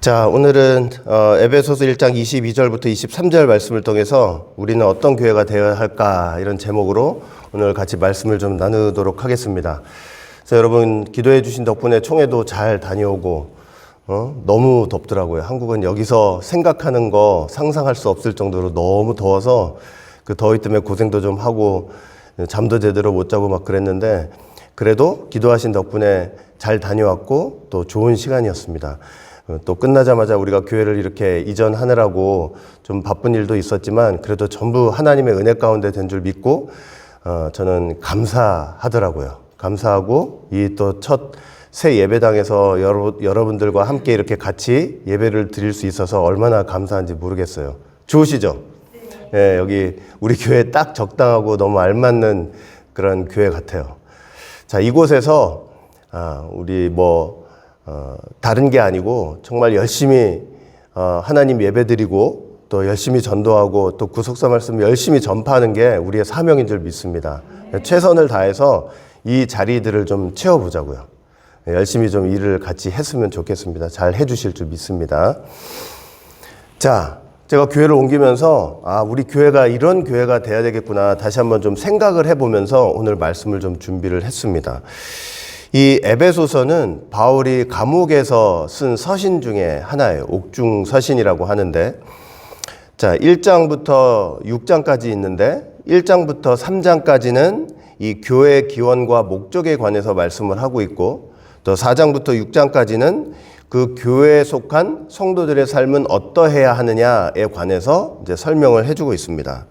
자, 오늘은 어, 에베소서 1장 22절부터 23절 말씀을 통해서 우리는 어떤 교회가 되어야 할까 이런 제목으로 오늘 같이 말씀을 좀 나누도록 하겠습니다. 그래서 여러분 기도해 주신 덕분에 총회도 잘 다녀오고 어? 너무 덥더라고요. 한국은 여기서 생각하는 거 상상할 수 없을 정도로 너무 더워서 그 더위 때문에 고생도 좀 하고 잠도 제대로 못 자고 막 그랬는데 그래도 기도하신 덕분에 잘 다녀왔고 또 좋은 시간이었습니다. 어, 또 끝나자마자 우리가 교회를 이렇게 이전하느라고 좀 바쁜 일도 있었지만 그래도 전부 하나님의 은혜 가운데 된 줄 믿고 어, 저는 감사하더라고요. 감사하고 이 또 첫 새 예배당에서 여러, 여러분들과 함께 이렇게 같이 예배를 드릴 수 있어서 얼마나 감사한지 모르겠어요. 좋으시죠? 예, 여기 우리 교회 딱 적당하고 너무 알맞는 그런 교회 같아요. 자, 이곳에서 아, 우리 뭐 어, 다른 게 아니고 정말 열심히 어, 하나님 예배드리고 또 열심히 전도하고 또 구속사 말씀 열심히 전파하는 게 우리의 사명인 줄 믿습니다. 최선을 다해서 이 자리들을 좀 채워보자고요. 열심히 좀 일을 같이 했으면 좋겠습니다. 잘 해주실 줄 믿습니다. 자, 제가 교회를 옮기면서 아, 우리 교회가 이런 교회가 돼야 되겠구나 다시 한번 좀 생각을 해보면서 오늘 말씀을 좀 준비를 했습니다. 이 에베소서는 바울이 감옥에서 쓴 서신 중에 하나예요. 옥중 서신이라고 하는데 자, 1장부터 6장까지 있는데 1장부터 3장까지는 이 교회 기원과 목적에 관해서 말씀을 하고 있고 또 4장부터 6장까지는 그 교회에 속한 성도들의 삶은 어떠해야 하느냐에 관해서 이제 설명을 해주고 있습니다.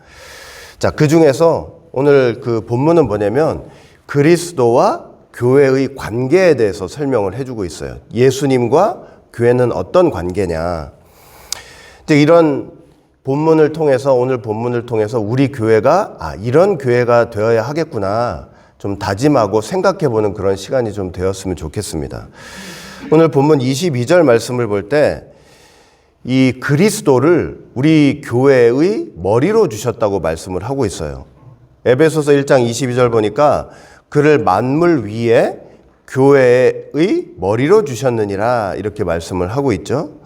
자, 그 중에서 오늘 그 본문은 뭐냐면 그리스도와 교회의 관계에 대해서 설명을 해주고 있어요. 예수님과 교회는 어떤 관계냐. 이런 본문을 통해서 오늘 본문을 통해서 우리 교회가 아, 이런 교회가 되어야 하겠구나. 좀 다짐하고 생각해 보는 그런 시간이 좀 되었으면 좋겠습니다. 오늘 본문 22절 말씀을 볼 때 이 그리스도를 우리 교회의 머리로 주셨다고 말씀을 하고 있어요. 에베소서 1장 22절 보니까 그를 만물 위에 교회의 머리로 주셨느니라 이렇게 말씀을 하고 있죠.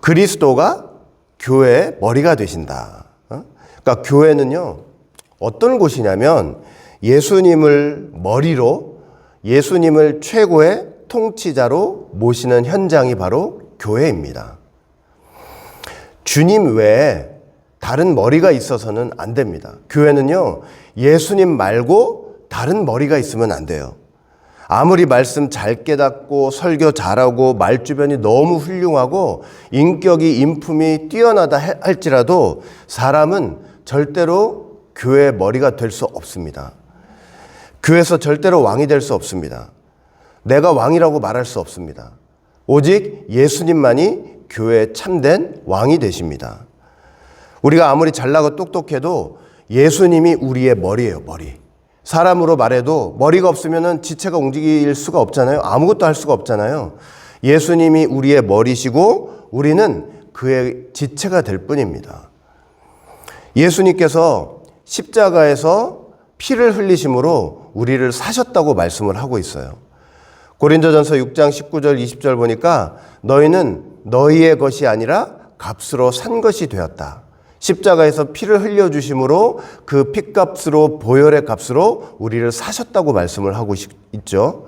그리스도가 교회의 머리가 되신다. 어? 그러니까 교회는요, 어떤 곳이냐면 예수님을 머리로 예수님을 최고의 통치자로 모시는 현장이 바로 교회입니다. 주님 외에 다른 머리가 있어서는 안 됩니다. 교회는요, 예수님 말고 다른 머리가 있으면 안 돼요. 아무리 말씀 잘 깨닫고 설교 잘하고 말주변이 너무 훌륭하고 인격이 인품이 뛰어나다 할지라도 사람은 절대로 교회 머리가 될 수 없습니다. 교회에서 절대로 왕이 될 수 없습니다. 내가 왕이라고 말할 수 없습니다. 오직 예수님만이 교회의 참된 왕이 되십니다. 우리가 아무리 잘나고 똑똑해도 예수님이 우리의 머리예요, 머리. 사람으로 말해도 머리가 없으면 지체가 움직일 수가 없잖아요. 아무것도 할 수가 없잖아요. 예수님이 우리의 머리시고 우리는 그의 지체가 될 뿐입니다. 예수님께서 십자가에서 피를 흘리심으로 우리를 사셨다고 말씀을 하고 있어요. 고린도전서 6장 19절 20절 보니까 너희는 너희의 것이 아니라 값으로 산 것이 되었다. 십자가에서 피를 흘려 주심으로 그 피값으로 보혈의 값으로 우리를 사셨다고 말씀을 하고 있죠.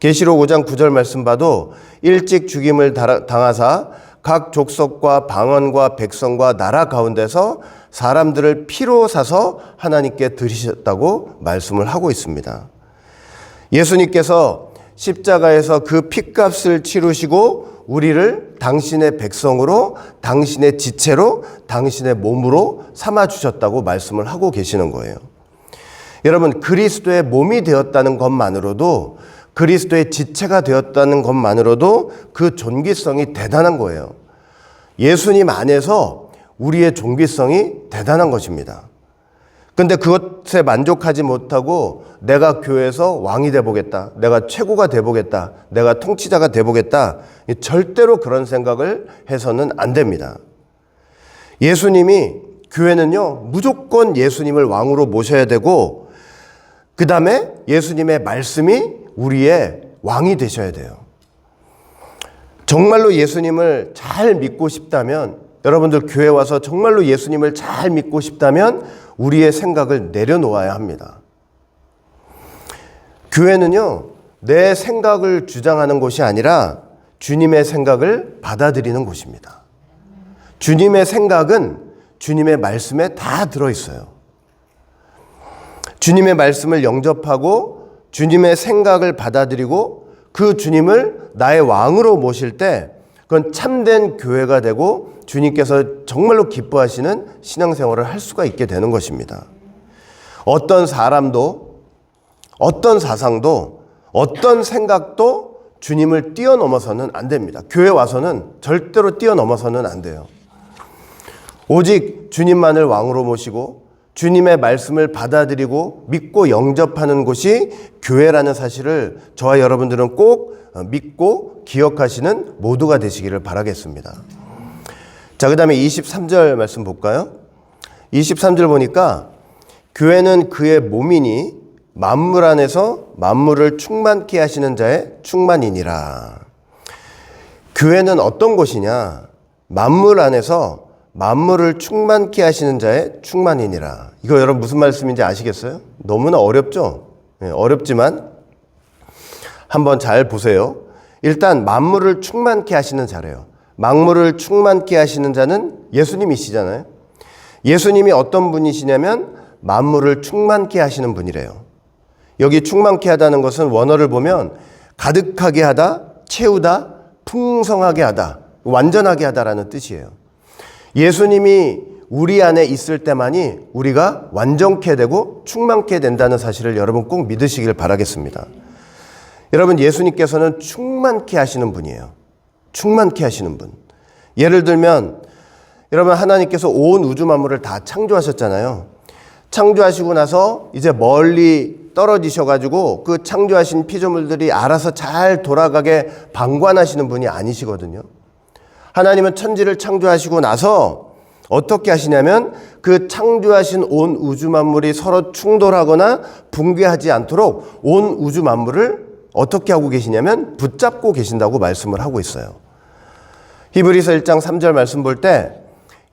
계시록 5장 9절 말씀 봐도 일찍 죽임을 당하사 각 족속과 방언과 백성과 나라 가운데서 사람들을 피로 사서 하나님께 드리셨다고 말씀을 하고 있습니다. 예수님께서 십자가에서 그 피값을 치르시고 우리를 당신의 백성으로 당신의 지체로 당신의 몸으로 삼아 주셨다고 말씀을 하고 계시는 거예요. 여러분 그리스도의 몸이 되었다는 것만으로도 그리스도의 지체가 되었다는 것만으로도 그 존귀성이 대단한 거예요. 예수님 안에서 우리의 존귀성이 대단한 것입니다. 근데 그것에 만족하지 못하고 내가 교회에서 왕이 돼 보겠다. 내가 최고가 돼 보겠다. 내가 통치자가 돼 보겠다. 절대로 그런 생각을 해서는 안 됩니다. 예수님이 교회는요, 무조건 예수님을 왕으로 모셔야 되고, 그 다음에 예수님의 말씀이 우리의 왕이 되셔야 돼요. 정말로 예수님을 잘 믿고 싶다면 여러분들 교회 와서 정말로 예수님을 잘 믿고 싶다면 우리의 생각을 내려놓아야 합니다. 교회는요, 내 생각을 주장하는 곳이 아니라 주님의 생각을 받아들이는 곳입니다. 주님의 생각은 주님의 말씀에 다 들어있어요. 주님의 말씀을 영접하고 주님의 생각을 받아들이고 그 주님을 나의 왕으로 모실 때 그건 참된 교회가 되고 주님께서 정말로 기뻐하시는 신앙생활을 할 수가 있게 되는 것입니다. 어떤 사람도 어떤 사상도 어떤 생각도 주님을 뛰어넘어서는 안 됩니다. 교회 와서는 절대로 뛰어넘어서는 안 돼요. 오직 주님만을 왕으로 모시고 주님의 말씀을 받아들이고 믿고 영접하는 곳이 교회라는 사실을 저와 여러분들은 꼭 믿고 기억하시는 모두가 되시기를 바라겠습니다. 자, 그 다음에 23절 말씀 볼까요? 23절 보니까 교회는 그의 몸이니 만물 안에서 만물을 충만케 하시는 자의 충만이니라. 교회는 어떤 곳이냐? 만물 안에서 만물을 충만케 하시는 자의 충만이니라. 이거 여러분 무슨 말씀인지 아시겠어요? 너무나 어렵죠? 네, 어렵지만 한번 잘 보세요. 일단 만물을 충만케 하시는 자래요. 만물을 충만케 하시는 자는 예수님이시잖아요. 예수님이 어떤 분이시냐면 만물을 충만케 하시는 분이래요. 여기 충만케 하다는 것은 원어를 보면 가득하게 하다, 채우다, 풍성하게 하다, 완전하게 하다라는 뜻이에요. 예수님이 우리 안에 있을 때만이 우리가 완전케 되고 충만케 된다는 사실을 여러분 꼭 믿으시길 바라겠습니다. 여러분 예수님께서는 충만케 하시는 분이에요. 충만케 하시는 분. 예를 들면 여러분 하나님께서 온 우주 만물을 다 창조하셨잖아요. 창조하시고 나서 이제 멀리 떨어지셔 가지고 그 창조하신 피조물들이 알아서 잘 돌아가게 방관하시는 분이 아니시거든요. 하나님은 천지를 창조하시고 나서 어떻게 하시냐면 그 창조하신 온 우주 만물이 서로 충돌하거나 붕괴하지 않도록 온 우주 만물을 어떻게 하고 계시냐면 붙잡고 계신다고 말씀을 하고 있어요. 히브리서 1장 3절 말씀 볼 때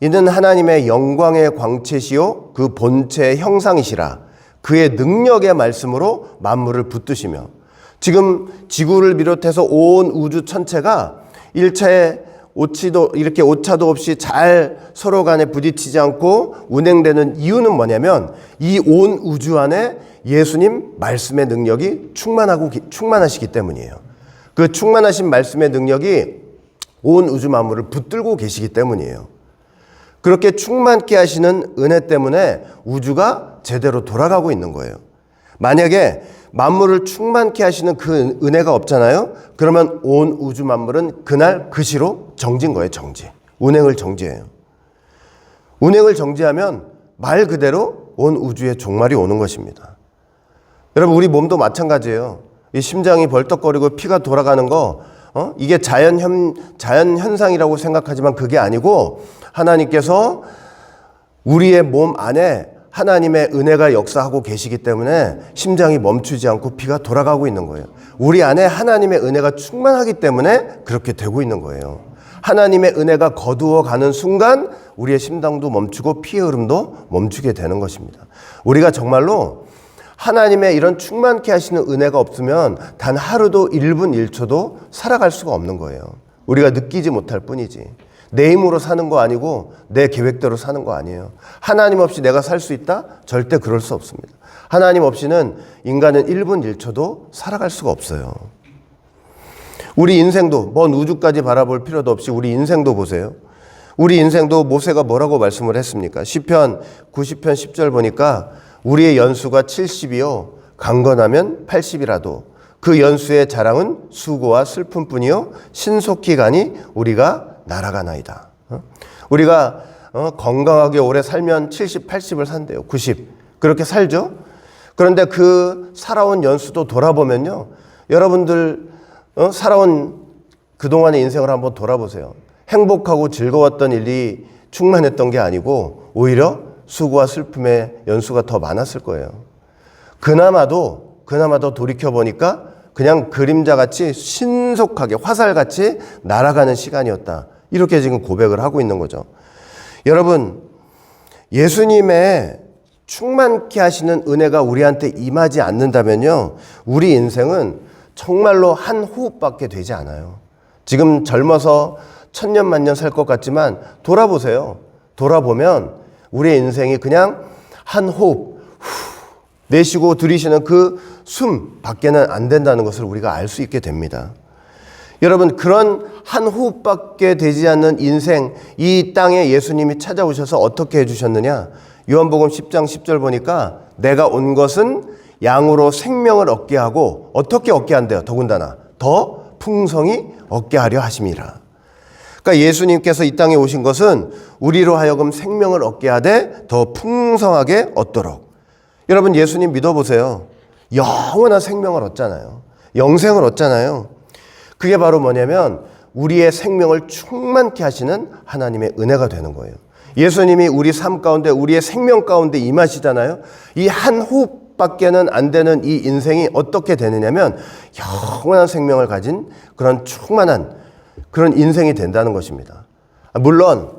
이는 하나님의 영광의 광채시요 그 본체의 형상이시라 그의 능력의 말씀으로 만물을 붙드시며 지금 지구를 비롯해서 온 우주 전체가 일체의 오치도 이렇게 오차도 없이 잘 서로 간에 부딪히지 않고 운행되는 이유는 뭐냐면 이 온 우주 안에 예수님 말씀의 능력이 충만하고 충만하시기 때문이에요. 그 충만하신 말씀의 능력이 온 우주 만물을 붙들고 계시기 때문이에요. 그렇게 충만케 하시는 은혜 때문에 우주가 제대로 돌아가고 있는 거예요. 만약에 만물을 충만케 하시는 그 은혜가 없잖아요. 그러면 온 우주 만물은 그날 그 시로 정진 거예요, 정지. 운행을 정지해요. 운행을 정지하면 말 그대로 온 우주의 종말이 오는 것입니다. 여러분, 우리 몸도 마찬가지예요. 이 심장이 벌떡거리고 피가 돌아가는 거, 어? 이게 자연 현, 자연 현상이라고 생각하지만 그게 아니고 하나님께서 우리의 몸 안에 하나님의 은혜가 역사하고 계시기 때문에 심장이 멈추지 않고 피가 돌아가고 있는 거예요. 우리 안에 하나님의 은혜가 충만하기 때문에 그렇게 되고 있는 거예요. 하나님의 은혜가 거두어 가는 순간 우리의 심장도 멈추고 피의 흐름도 멈추게 되는 것입니다. 우리가 정말로 하나님의 이런 충만케 하시는 은혜가 없으면 단 하루도 1분 1초도 살아갈 수가 없는 거예요. 우리가 느끼지 못할 뿐이지. 내 힘으로 사는 거 아니고 내 계획대로 사는 거 아니에요. 하나님 없이 내가 살 수 있다? 절대 그럴 수 없습니다. 하나님 없이는 인간은 1분 1초도 살아갈 수가 없어요. 우리 인생도 먼 우주까지 바라볼 필요도 없이 우리 인생도 보세요. 우리 인생도 모세가 뭐라고 말씀을 했습니까? 시편 90편 10절 보니까 우리의 연수가 70이요 강건하면 80이라도 그 연수의 자랑은 수고와 슬픔뿐이요 신속히 가니 우리가 날아가나이다. 어? 우리가 어, 건강하게 오래 살면 70, 80을 산대요. 90. 그렇게 살죠? 그런데 그 살아온 연수도 돌아보면요. 여러분들 어, 살아온 그동안의 인생을 한번 돌아보세요. 행복하고 즐거웠던 일이 충만했던 게 아니고 오히려 수고와 슬픔의 연수가 더 많았을 거예요. 그나마도 그나마도 돌이켜 보니까 그냥 그림자같이 신속하게 화살같이 날아가는 시간이었다. 이렇게 지금 고백을 하고 있는 거죠. 여러분, 예수님의 충만케 하시는 은혜가 우리한테 임하지 않는다면요. 우리 인생은 정말로 한 호흡밖에 되지 않아요. 지금 젊어서 천년 만년 살 것 같지만 돌아보세요. 돌아보면 우리의 인생이 그냥 한 호흡 후, 내쉬고 들이쉬는 그 숨 밖에는 안 된다는 것을 우리가 알 수 있게 됩니다. 여러분 그런 한 호흡밖에 되지 않는 인생 이 땅에 예수님이 찾아오셔서 어떻게 해주셨느냐? 요한복음 10장 10절 보니까 내가 온 것은 양으로 생명을 얻게 하고 어떻게 얻게 한대요? 더군다나 더 풍성히 얻게 하려 하심이라. 그러니까 예수님께서 이 땅에 오신 것은 우리로 하여금 생명을 얻게 하되 더 풍성하게 얻도록. 여러분 예수님 믿어보세요. 영원한 생명을 얻잖아요. 영생을 얻잖아요 그게 바로 뭐냐면 우리의 생명을 충만케 하시는 하나님의 은혜가 되는 거예요. 예수님이 우리 삶 가운데 우리의 생명 가운데 임하시잖아요. 이 한 호흡밖에는 안 되는 이 인생이 어떻게 되느냐면 영원한 생명을 가진 그런 충만한 그런 인생이 된다는 것입니다. 물론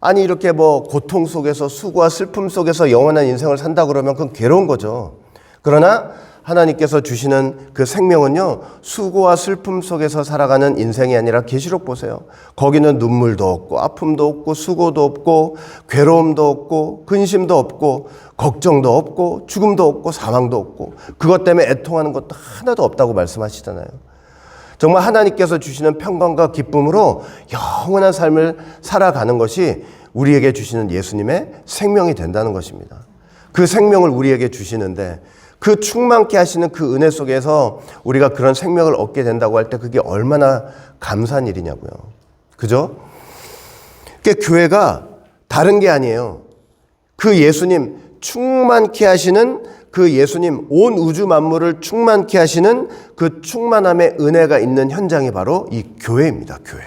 아니 이렇게 뭐 고통 속에서 수고와 슬픔 속에서 영원한 인생을 산다 그러면 그건 괴로운 거죠. 그러나 하나님께서 주시는 그 생명은요 수고와 슬픔 속에서 살아가는 인생이 아니라 계시록 보세요. 거기는 눈물도 없고 아픔도 없고 수고도 없고 괴로움도 없고 근심도 없고 걱정도 없고 죽음도 없고 사망도 없고 그것 때문에 애통하는 것도 하나도 없다고 말씀하시잖아요. 정말 하나님께서 주시는 평강과 기쁨으로 영원한 삶을 살아가는 것이 우리에게 주시는 예수님의 생명이 된다는 것입니다. 그 생명을 우리에게 주시는데 그 충만케 하시는 그 은혜 속에서 우리가 그런 생명을 얻게 된다고 할 때 그게 얼마나 감사한 일이냐고요. 그죠? 그 교회가 다른 게 아니에요. 그 예수님 충만케 하시는 그 예수님 온 우주 만물을 충만케 하시는 그 충만함의 은혜가 있는 현장이 바로 이 교회입니다. 교회.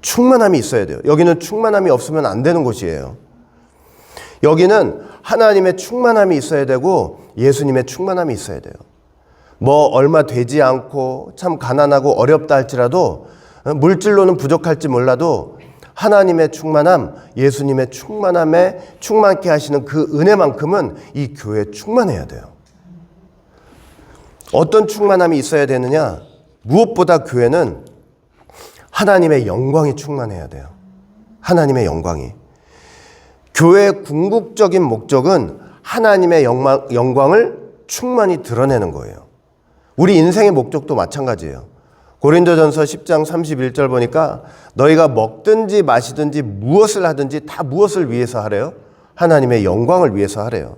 충만함이 있어야 돼요. 여기는 충만함이 없으면 안 되는 곳이에요. 여기는 하나님의 충만함이 있어야 되고 예수님의 충만함이 있어야 돼요. 뭐 얼마 되지 않고 참 가난하고 어렵다 할지라도 물질로는 부족할지 몰라도 하나님의 충만함, 예수님의 충만함에 충만케 하시는 그 은혜만큼은 이 교회에 충만해야 돼요. 어떤 충만함이 있어야 되느냐? 무엇보다 교회는 하나님의 영광이 충만해야 돼요. 하나님의 영광이. 교회의 궁극적인 목적은 하나님의 영광, 영광 을 충만히 드러내는 거예요. 우리 인생의 목적도 마찬가지예요. 고린도전서 10장 31절 보니까 너희가 먹든지 마시든지 무엇을 하든지 다 무엇을 위해서 하래요? 하나님의 영광을 위해서 하래요.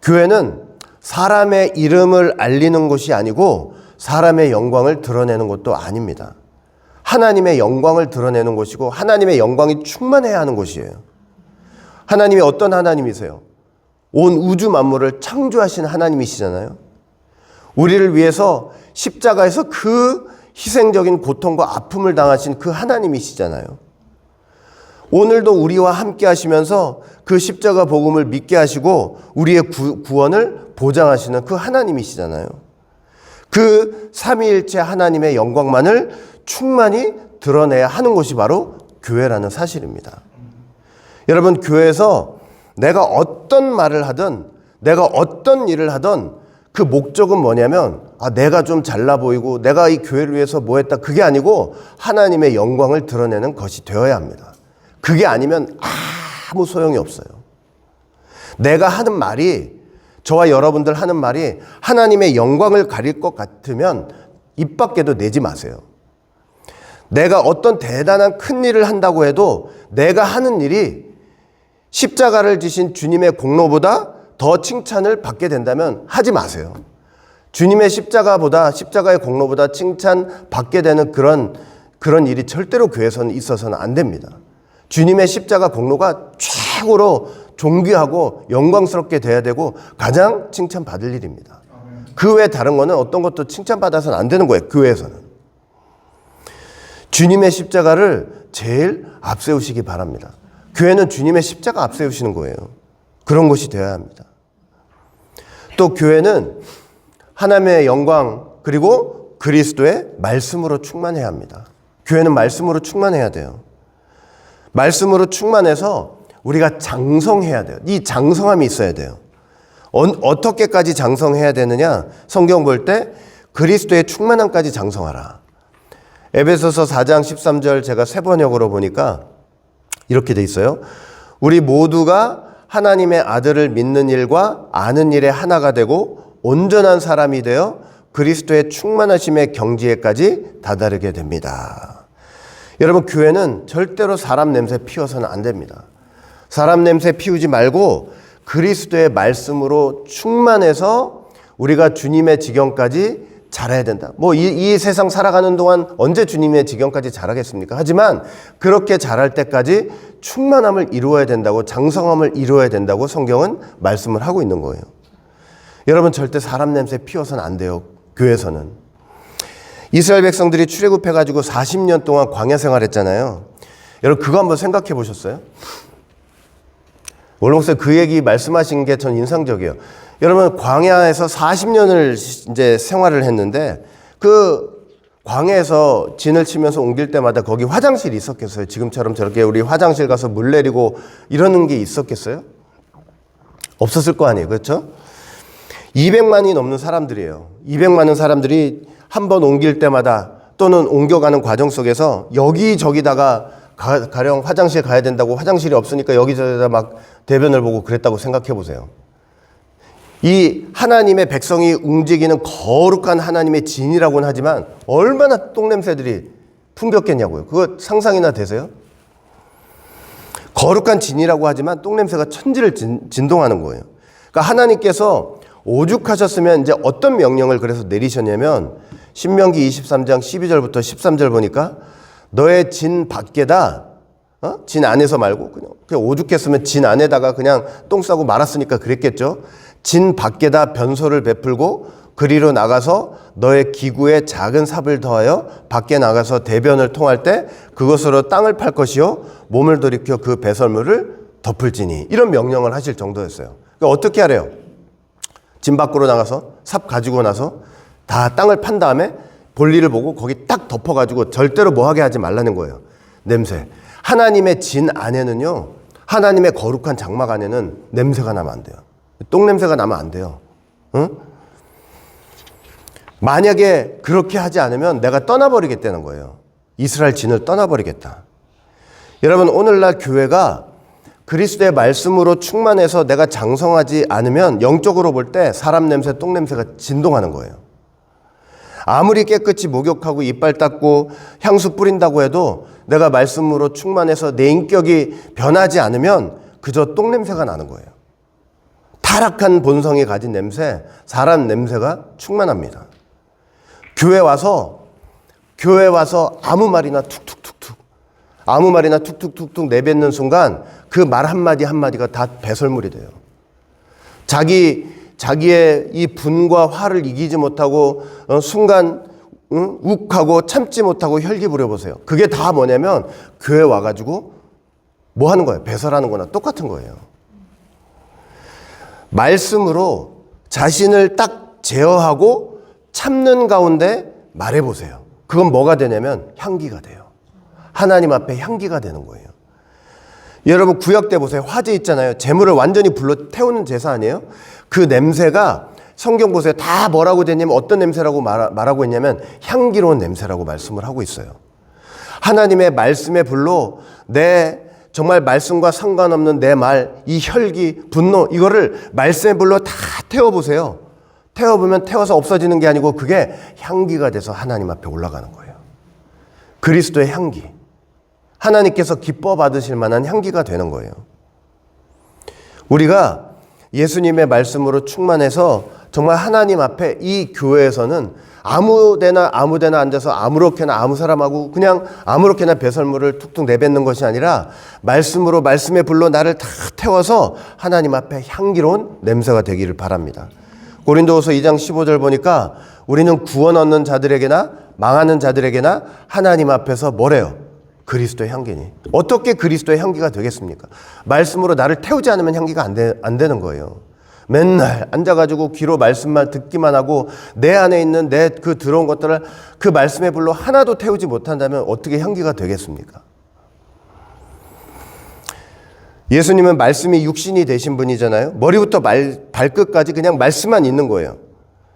교회는 사람의 이름을 알리는 것이 아니고 사람의 영광을 드러내는 것도 아닙니다. 하나님의 영광을 드러내는 것이고 하나님의 영광이 충만해야 하는 것이에요. 하나님이 어떤 하나님이세요? 온 우주 만물을 창조하신 하나님이시잖아요. 우리를 위해서 십자가에서 그 희생적인 고통과 아픔을 당하신 그 하나님이시잖아요. 오늘도 우리와 함께 하시면서 그 십자가 복음을 믿게 하시고 우리의 구, 구원을 보장하시는 그 하나님이시잖아요. 그 삼위일체 하나님의 영광만을 충만히 드러내야 하는 곳이 바로 교회라는 사실입니다. 여러분 교회에서 내가 어떤 말을 하든 내가 어떤 일을 하든 그 목적은 뭐냐면 아 내가 좀 잘나 보이고 내가 이 교회를 위해서 뭐 했다 그게 아니고 하나님의 영광을 드러내는 것이 되어야 합니다. 그게 아니면 아무 소용이 없어요. 내가 하는 말이 저와 여러분들 하는 말이 하나님의 영광을 가릴 것 같으면 입 밖에도 내지 마세요. 내가 어떤 대단한 큰 일을 한다고 해도 내가 하는 일이 십자가를 지신 주님의 공로보다 더 칭찬을 받게 된다면 하지 마세요. 주님의 십자가보다 십자가의 공로보다 칭찬 받게 되는 그런 그런 일이 절대로 교회에서는 있어서는 안 됩니다. 주님의 십자가 공로가 최고로 존귀하고 영광스럽게 돼야 되고 가장 칭찬 받을 일입니다. 그 외 다른 거는 어떤 것도 칭찬 받아서는 안 되는 거예요. 교회에서는. 주님의 십자가를 제일 앞세우시기 바랍니다. 교회는 주님의 십자가 앞세우시는 거예요. 그런 것이 되어야 합니다. 또 교회는 하나님의 영광, 그리고 그리스도의 말씀으로 충만해야 합니다. 교회는 말씀으로 충만해야 돼요. 말씀으로 충만해서 우리가 장성해야 돼요. 이 장성함이 있어야 돼요. 어, 어떻게까지 장성해야 되느냐? 성경 볼 때 그리스도의 충만함까지 장성하라. 에베소서 4장 13절 제가 세 번역으로 보니까 이렇게 돼 있어요. 우리 모두가 하나님의 아들을 믿는 일과 아는 일에 하나가 되고 온전한 사람이 되어 그리스도의 충만하심의 경지에까지 다다르게 됩니다. 여러분 교회는 절대로 사람 냄새 피워서는 안 됩니다. 사람 냄새 피우지 말고 그리스도의 말씀으로 충만해서 우리가 주님의 지경까지 자라야 된다. 뭐 이 이 세상 살아가는 동안 언제 주님의 지경까지 자라겠습니까? 하지만 그렇게 자랄 때까지 충만함을 이루어야 된다고 장성함을 이루어야 된다고 성경은 말씀을 하고 있는 거예요. 여러분 절대 사람 냄새 피워서는 안 돼요. 교회에서는. 이스라엘 백성들이 출애굽해 가지고 40년 동안 광야 생활했잖아요. 여러분 그거 한번 생각해 보셨어요? 원로 목사 그 얘기 말씀하신 게 전 인상적이에요. 여러분 광야에서 40년을 이제 생활을 했는데 그 광야에서 진을 치면서 옮길 때마다 거기 화장실이 있었겠어요? 지금처럼 저렇게 우리 화장실 가서 물 내리고 이러는 게 있었겠어요? 없었을 거 아니에요. 그렇죠? 200만이 넘는 사람들이에요. 200만은 사람들이 한 번 옮길 때마다 또는 옮겨가는 과정 속에서 여기저기다가 가, 가령 화장실 가야 된다고 화장실이 없으니까 여기저기다 막 대변을 보고 그랬다고 생각해 보세요. 이 하나님의 백성이 움직이는 거룩한 하나님의 진이라고는 하지만 얼마나 똥냄새들이 풍겼겠냐고요. 그거 상상이나 되세요? 거룩한 진이라고 하지만 똥냄새가 천지를 진, 진동하는 거예요. 그러니까 하나님께서 오죽하셨으면 이제 어떤 명령을 그래서 내리셨냐면 신명기 23장 12절부터 13절 보니까 너의 진 밖에다 어? 진 안에서 말고 그냥, 그냥 오죽했으면 진 안에다가 그냥 똥 싸고 말았으니까 그랬겠죠. 진 밖에다 변소를 베풀고 그리로 나가서 너의 기구에 작은 삽을 더하여 밖에 나가서 대변을 통할 때 그것으로 땅을 팔 것이요 몸을 돌이켜 그 배설물을 덮을지니 이런 명령을 하실 정도였어요. 그러니까 어떻게 하래요? 진 밖으로 나가서 삽 가지고 나서 다 땅을 판 다음에 볼일을 보고 거기 딱 덮어가지고 절대로 뭐하게 하지 말라는 거예요. 냄새. 하나님의 진 안에는요, 하나님의 거룩한 장막 안에는 냄새가 나면 안 돼요. 똥 냄새가 나면 안 돼요. 응? 만약에 그렇게 하지 않으면 내가 떠나버리겠다는 거예요. 이스라엘 진을 떠나버리겠다. 여러분, 오늘날 교회가 그리스도의 말씀으로 충만해서 내가 장성하지 않으면 영적으로 볼 때 사람 냄새, 똥 냄새가 진동하는 거예요. 아무리 깨끗이 목욕하고 이빨 닦고 향수 뿌린다고 해도 내가 말씀으로 충만해서 내 인격이 변하지 않으면 그저 똥 냄새가 나는 거예요. 타락한 본성이 가진 냄새, 사람 냄새가 충만합니다. 교회 와서 교회 와서 아무 말이나 툭툭툭툭 아무 말이나 툭툭툭툭 내뱉는 순간 그 말 한마디 한마디가 다 배설물이 돼요. 자기 자기의 이 분과 화를 이기지 못하고 어, 순간 응? 욱하고 참지 못하고 혈기 부려보세요. 그게 다 뭐냐면 교회 와가지고 뭐 하는 거예요? 배설하는 거나 똑같은 거예요. 말씀으로 자신을 딱 제어하고 참는 가운데 말해보세요. 그건 뭐가 되냐면 향기가 돼요. 하나님 앞에 향기가 되는 거예요. 여러분 구약 때 보세요. 화재 있잖아요. 재물을 완전히 불러 태우는 제사 아니에요? 그 냄새가 성경 보세요. 다 뭐라고 되냐면 어떤 냄새라고 말, 말하고 있냐면 향기로운 냄새라고 말씀을 하고 있어요. 하나님의 말씀의 불로 내 정말 말씀과 상관없는 내 말, 이 혈기, 분노 이거를 말씀의 불로 다 태워 보세요. 태워 보면 태워서 없어지는 게 아니고 그게 향기가 돼서 하나님 앞에 올라가는 거예요. 그리스도의 향기. 하나님께서 기뻐 받으실 만한 향기가 되는 거예요. 우리가 예수님의 말씀으로 충만해서 정말 하나님 앞에 이 교회에서는 아무 데나 아무 데나 앉아서 아무렇게나 아무 사람하고 그냥 아무렇게나 배설물을 툭툭 내뱉는 것이 아니라 말씀으로 말씀의 불로 나를 다 태워서 하나님 앞에 향기로운 냄새가 되기를 바랍니다. 고린도후서 2장 15절 보니까 우리는 구원 얻는 자들에게나 망하는 자들에게나 하나님 앞에서 뭐래요? 그리스도의 향기니. 어떻게 그리스도의 향기가 되겠습니까? 말씀으로 나를 태우지 않으면 향기가 안, 되, 안 되는 거예요. 맨날 앉아가지고 귀로 말씀만 듣기만 하고 내 안에 있는 내 그 들어온 것들을 그 말씀의 불로 하나도 태우지 못한다면 어떻게 향기가 되겠습니까? 예수님은 말씀이 육신이 되신 분이잖아요. 머리부터 말, 발끝까지 그냥 말씀만 있는 거예요.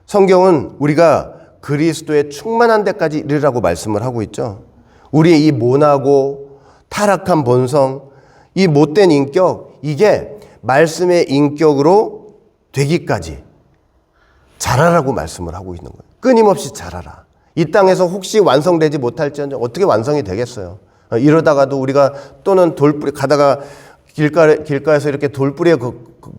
성경은 우리가 그리스도의 충만한 데까지 이르라고 말씀을 하고 있죠. 우리의 이 모나고 타락한 본성, 이 못된 인격, 이게 말씀의 인격으로 되기까지 자라라고 말씀을 하고 있는 거예요. 끊임없이 자라라. 이 땅에서 혹시 완성되지 못할지언정 어떻게 완성이 되겠어요? 어, 이러다가도 우리가 또는 돌뿌리 가다가 길가 길가에서 이렇게 돌뿌리에 거-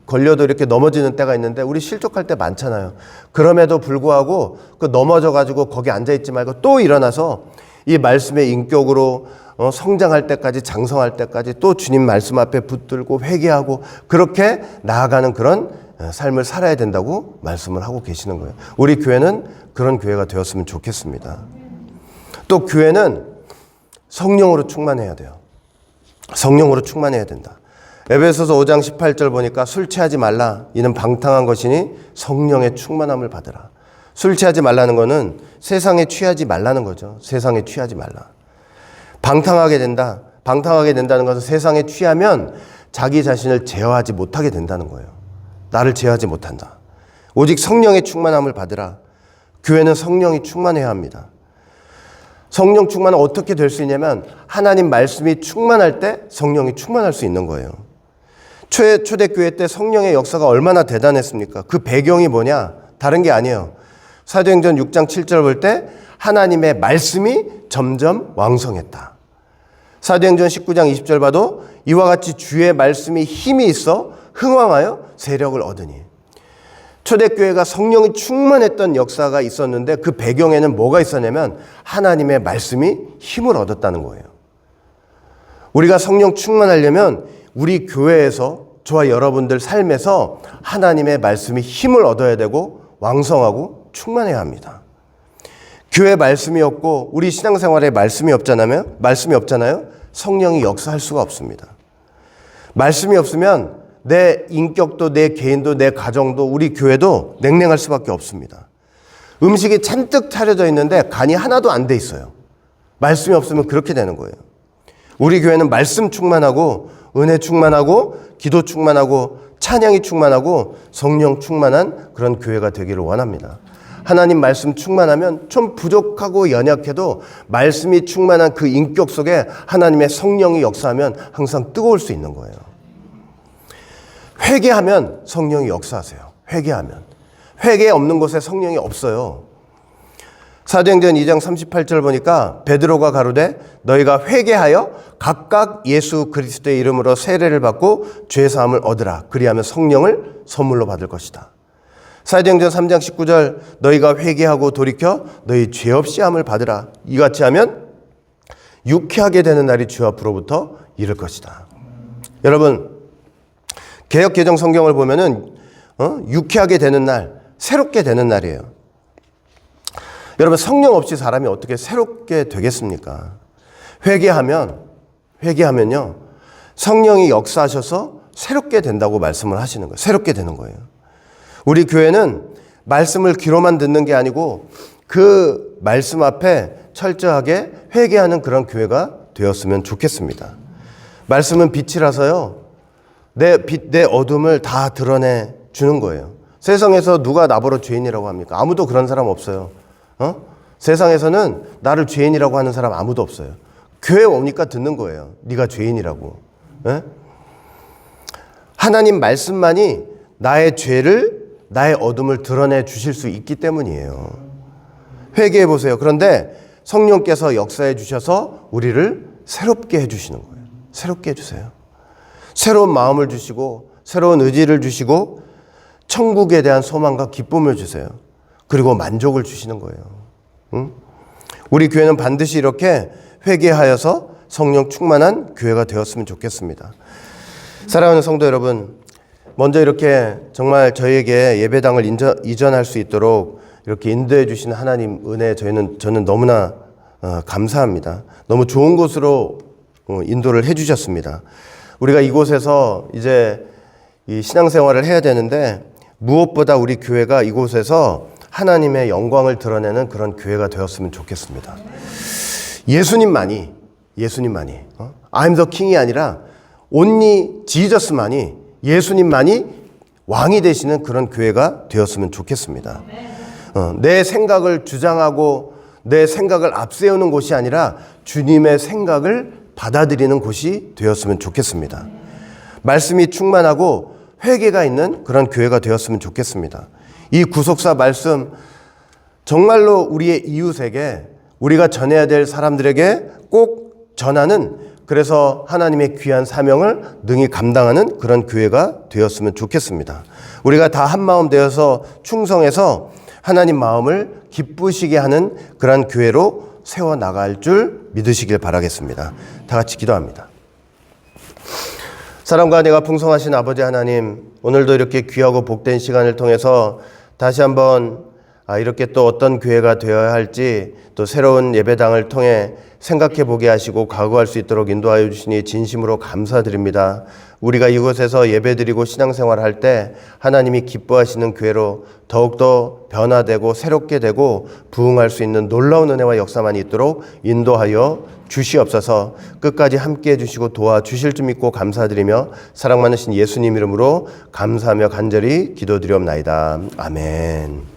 걸려도 이렇게 넘어지는 때가 있는데 우리 실족할 때 많잖아요. 그럼에도 불구하고 그 넘어져 가지고 거기 앉아 있지 말고 또 일어나서 이 말씀의 인격으로 어, 성장할 때까지 장성할 때까지 또 주님 말씀 앞에 붙들고 회개하고 그렇게 나아가는 그런 어, 삶을 살아야 된다고 말씀을 하고 계시는 거예요. 우리 교회는 그런 교회가 되었으면 좋겠습니다. 또 교회는 성령으로 충만해야 돼요. 성령으로 충만해야 된다. 에베소서 5장 18절 보니까 술 취하지 말라. 이는 방탕한 것이니 성령의 충만함을 받으라. 술 취하지 말라는 거는 세상에 취하지 말라는 거죠. 세상에 취하지 말라. 방탕하게 된다. 방탕하게 된다는 것은 세상에 취하면 자기 자신을 제어하지 못하게 된다는 거예요. 나를 제어하지 못한다. 오직 성령의 충만함을 받으라. 교회는 성령이 충만해야 합니다. 성령 충만은 어떻게 될 수 있냐면 하나님 말씀이 충만할 때 성령이 충만할 수 있는 거예요. 초 초대교회 때 성령의 역사가 얼마나 대단했습니까? 그 배경이 뭐냐? 다른 게 아니에요. 사도행전 6장 7절 볼 때 하나님의 말씀이 점점 왕성했다. 사도행전 19장 20절 봐도 이와 같이 주의 말씀이 힘이 있어 흥왕하여 세력을 얻으니 초대교회가 성령이 충만했던 역사가 있었는데 그 배경에는 뭐가 있었냐면 하나님의 말씀이 힘을 얻었다는 거예요. 우리가 성령 충만하려면 우리 교회에서 저와 여러분들 삶에서 하나님의 말씀이 힘을 얻어야 되고 왕성하고 충만해야 합니다. 교회 말씀이 없고 우리 신앙생활에 말씀이 없잖아요. 말씀이 없잖아요. 성령이 역사할 수가 없습니다. 말씀이 없으면 내 인격도 내 개인도 내 가정도 우리 교회도 냉랭할 수밖에 없습니다. 음식이 잔뜩 차려져 있는데 간이 하나도 안 돼 있어요. 말씀이 없으면 그렇게 되는 거예요. 우리 교회는 말씀 충만하고 은혜 충만하고 기도 충만하고 찬양이 충만하고 성령 충만한 그런 교회가 되기를 원합니다. 하나님 말씀 충만하면 좀 부족하고 연약해도 말씀이 충만한 그 인격 속에 하나님의 성령이 역사하면 항상 뜨거울 수 있는 거예요. 회개하면 성령이 역사하세요. 회개하면. 회개 없는 곳에 성령이 없어요. 사도행전 2장 38절 보니까 베드로가 가로되 너희가 회개하여 각각 예수 그리스도의 이름으로 세례를 받고 죄 사함을 얻으라. 그리하면 성령을 선물로 받을 것이다. 사도행전 3장 19절 너희가 회개하고 돌이켜 너희 죄 없이 함을 받으라. 이같이 하면 유쾌하게 되는 날이 주 앞으로부터 이를 것이다. 여러분 개혁 개정 성경을 보면은 어? 유쾌하게 되는 날, 새롭게 되는 날이에요. 여러분 성령 없이 사람이 어떻게 새롭게 되겠습니까? 회개하면 회개하면요 성령이 역사하셔서 새롭게 된다고 말씀을 하시는 거예요. 새롭게 되는 거예요. 우리 교회는 말씀을 귀로만 듣는 게 아니고 그 말씀 앞에 철저하게 회개하는 그런 교회가 되었으면 좋겠습니다. 말씀은 빛이라서요. 내 빛, 내 어둠을 다 드러내 주는 거예요. 세상에서 누가 나보러 죄인이라고 합니까? 아무도 그런 사람 없어요. 어? 세상에서는 나를 죄인이라고 하는 사람 아무도 없어요. 교회 오니까 듣는 거예요. 네가 죄인이라고. 예? 하나님 말씀만이 나의 죄를 나의 어둠을 드러내 주실 수 있기 때문이에요. 회개해 보세요. 그런데 성령께서 역사해 주셔서 우리를 새롭게 해 주시는 거예요. 새롭게 해 주세요. 새로운 마음을 주시고 새로운 의지를 주시고 천국에 대한 소망과 기쁨을 주세요. 그리고 만족을 주시는 거예요. 응? 우리 교회는 반드시 이렇게 회개하여서 성령 충만한 교회가 되었으면 좋겠습니다. 사랑하는 성도 여러분, 먼저 이렇게 정말 저희에게 예배당을 인저, 이전할 수 있도록 이렇게 인도해 주신 하나님 은혜 저희는 저는 너무나 어, 감사합니다. 너무 좋은 곳으로 어, 인도를 해 주셨습니다. 우리가 이곳에서 이제 이 신앙생활을 해야 되는데 무엇보다 우리 교회가 이곳에서 하나님의 영광을 드러내는 그런 교회가 되었으면 좋겠습니다. 예수님만이 예수님만이 어? I'm the king이 아니라 only 지저스만이 예수님만이 왕이 되시는 그런 교회가 되었으면 좋겠습니다. 어, 내 생각을 주장하고 내 생각을 앞세우는 곳이 아니라 주님의 생각을 받아들이는 곳이 되었으면 좋겠습니다. 말씀이 충만하고 회개가 있는 그런 교회가 되었으면 좋겠습니다. 이 구속사 말씀 정말로 우리의 이웃에게 우리가 전해야 될 사람들에게 꼭 전하는 그래서 하나님의 귀한 사명을 능히 감당하는 그런 교회가 되었으면 좋겠습니다. 우리가 다 한마음 되어서 충성해서 하나님 마음을 기쁘시게 하는 그런 교회로 세워 나갈 줄 믿으시길 바라겠습니다. 다 같이 기도합니다. 사랑과 내가 풍성하신 아버지 하나님, 오늘도 이렇게 귀하고 복된 시간을 통해서 다시 한번 아, 이렇게 또 어떤 교회가 되어야 할지 또 새로운 예배당을 통해 생각해 보게 하시고 각오할 수 있도록 인도하여 주시니 진심으로 감사드립니다. 우리가 이곳에서 예배드리고 신앙생활 할때 하나님이 기뻐하시는 교회로 더욱더 변화되고 새롭게 되고 부흥할 수 있는 놀라운 은혜와 역사만 있도록 인도하여 주시옵소서 끝까지 함께 해주시고 도와주실 줄 믿고 감사드리며 사랑 많으신 예수님 이름으로 감사하며 간절히 기도드리옵나이다. 아멘.